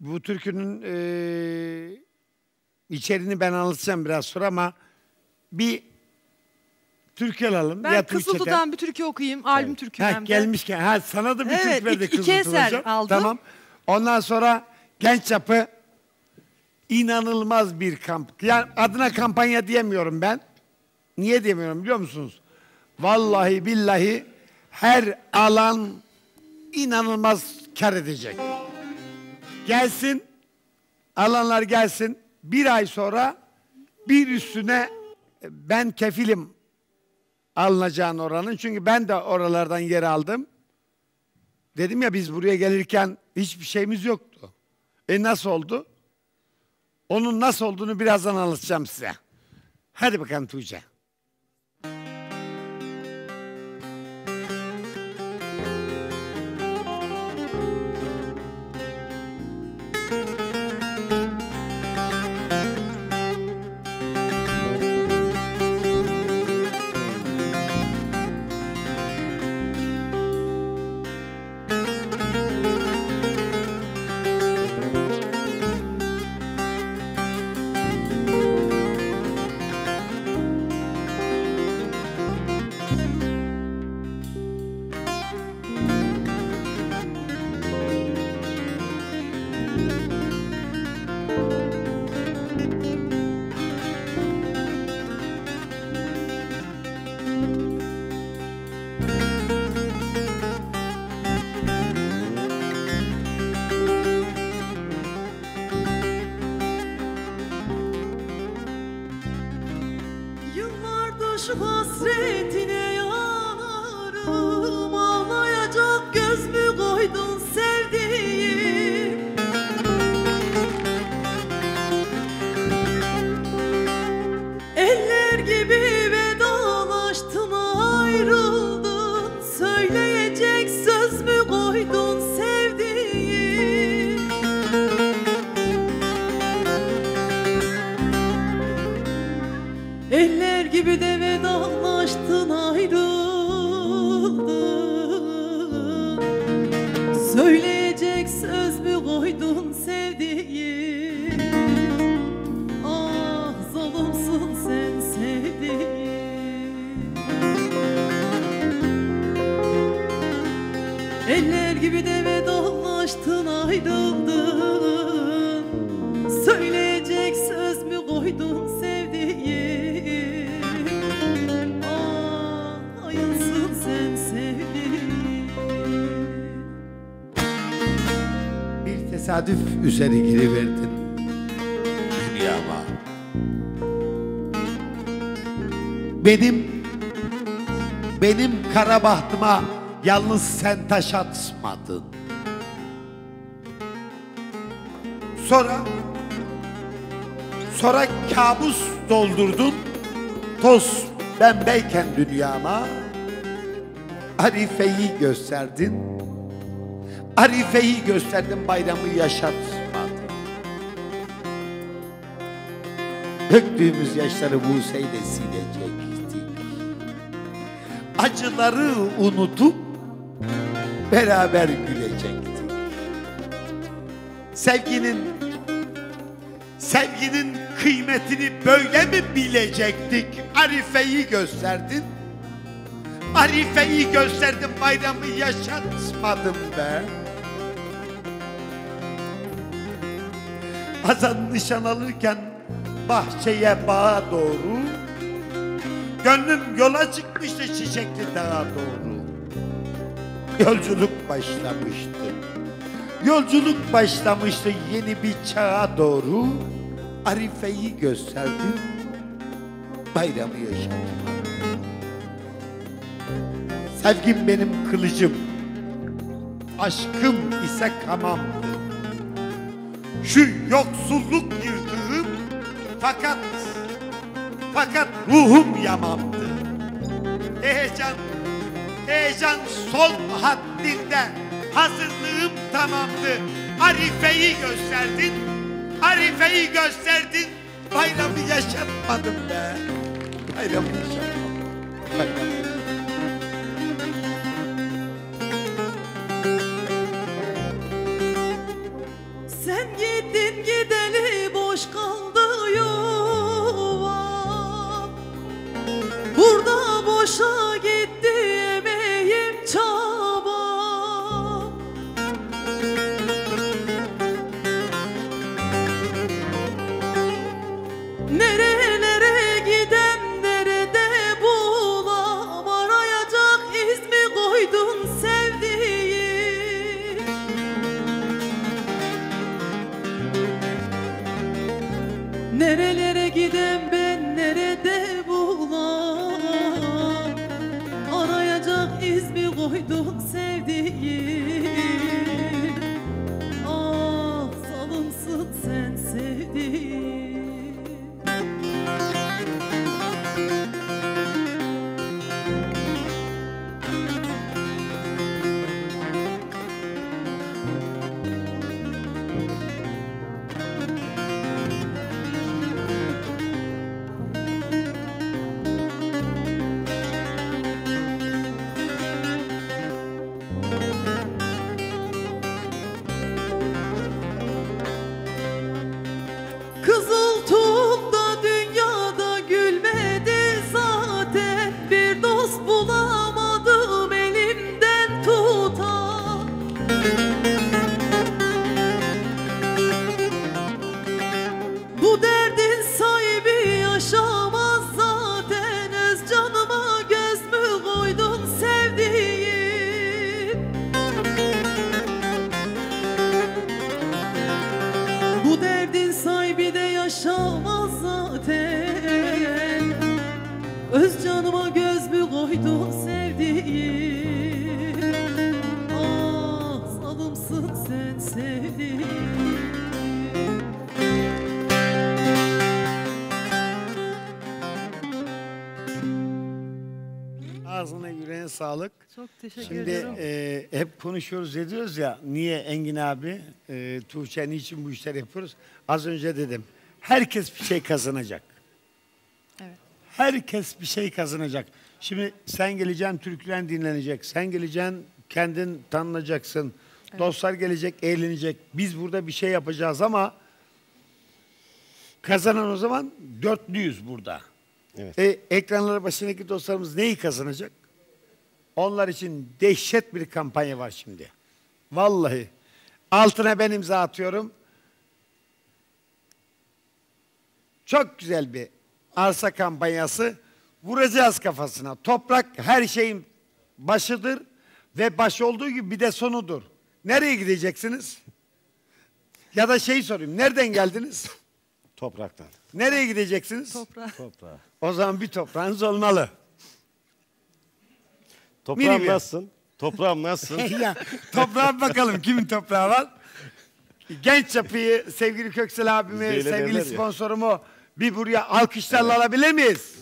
Bu türkünün eee içeriğini ben anlatacağım biraz sonra ama bir türkü alalım. Ben ya Tuğçe'den. Kızıldu'dan bir türkü okuyayım. Albüm türkü Ha, gelmişken ha sana da bir Evet, türkü verdi iki- iki Kızıltuğ eser hocam. aldım. Tamam. Ondan sonra genç yapı inanılmaz bir kamp. Yani adına kampanya diyemiyorum ben. Niye diyemiyorum biliyor musunuz? Vallahi billahi her alan inanılmaz kar edecek. Gelsin, alanlar gelsin. Bir ay sonra bir üstüne ben kefilim alınacağın oranın. Çünkü ben de oralardan yer aldım. Dedim ya biz buraya gelirken hiçbir şeyimiz yoktu. E nasıl oldu? Onun nasıl olduğunu birazdan anlatacağım size. Hadi bakalım Tuğçe. Hasretine Eller gibi de vedalaştın ayrıldın Söyleyecek söz mü koydun sevdiğim Ah hayınsın sen sevdiğim Bir tesadüf üzeri giriverdin dünyama. Benim benim kara bahtıma yalnız sen taş atmadın. Sonra sonra kabus doldurdun. Toz bembeyken dünyama Arife'yi gösterdin. Arife'yi gösterdin bayramı yaşatmadın. Döktüğümüz yaşları Buse'yle silecektik. Acıları unutup beraber gülecektik. Sevginin sevginin kıymetini böyle mi bilecektik? Arife'yi gösterdin. Arife'yi gösterdim bayramı yaşatmadım be. Hazan nişan alırken bahçeye bağa doğru Gönlüm yola çıkmıştı çiçekli dağa doğru Yolculuk başlamıştı. Yolculuk başlamıştı yeni bir çağa doğru. Arife'yi gösterdim. Bayramı yaşadım. Sevgim benim kılıcım. Aşkım ise kamamdı Şu yoksulluk yırtığım Fakat Fakat ruhum yamamdı Heyecan Heyecan son haddinde Hazırlığım tamamdı. Arife'yi gösterdin. Arife'yi gösterdin. Bayramı yaşatmadım be. Bayramı yaşatmadım. Bayramı. Sen Música zalımsın sen sevdiğim Ağzına yüreğine sağlık. Çok teşekkür Şimdi ederim. e, hep konuşuyoruz ediyoruz ya niye Engin abi, e, Tuğçe niçin bu işleri yapıyoruz? Az önce dedim. Herkes bir şey kazanacak. Evet. Herkes bir şey kazanacak. Şimdi sen geleceksin türkülen dinlenecek. Sen geleceksin kendin tanınacaksın. Dostlar gelecek eğlenecek. Biz burada bir şey yapacağız ama kazanan o zaman dörtlüyüz burada. Evet. E, ekranları başındaki dostlarımız neyi kazanacak? Onlar için dehşet bir kampanya var şimdi. Vallahi. Altına ben imza atıyorum. Çok güzel bir arsa kampanyası. Vuracağız kafasına. Toprak her şeyin başıdır ve baş olduğu gibi bir de sonudur. Nereye gideceksiniz? Ya da şey sorayım. Nereden geldiniz? Topraktan. Nereye gideceksiniz? Toprağa. Toprağa. O zaman bir toprağınız olmalı. Toprağım Mini bir. nasılsın? Toprağım nasılsın? ya toprağa bakalım kimin toprağı var. Genç yapıyı sevgili Köksel abimi, sevgili derler ya. sponsorumu bir buraya alkışlarla alabilir miyiz?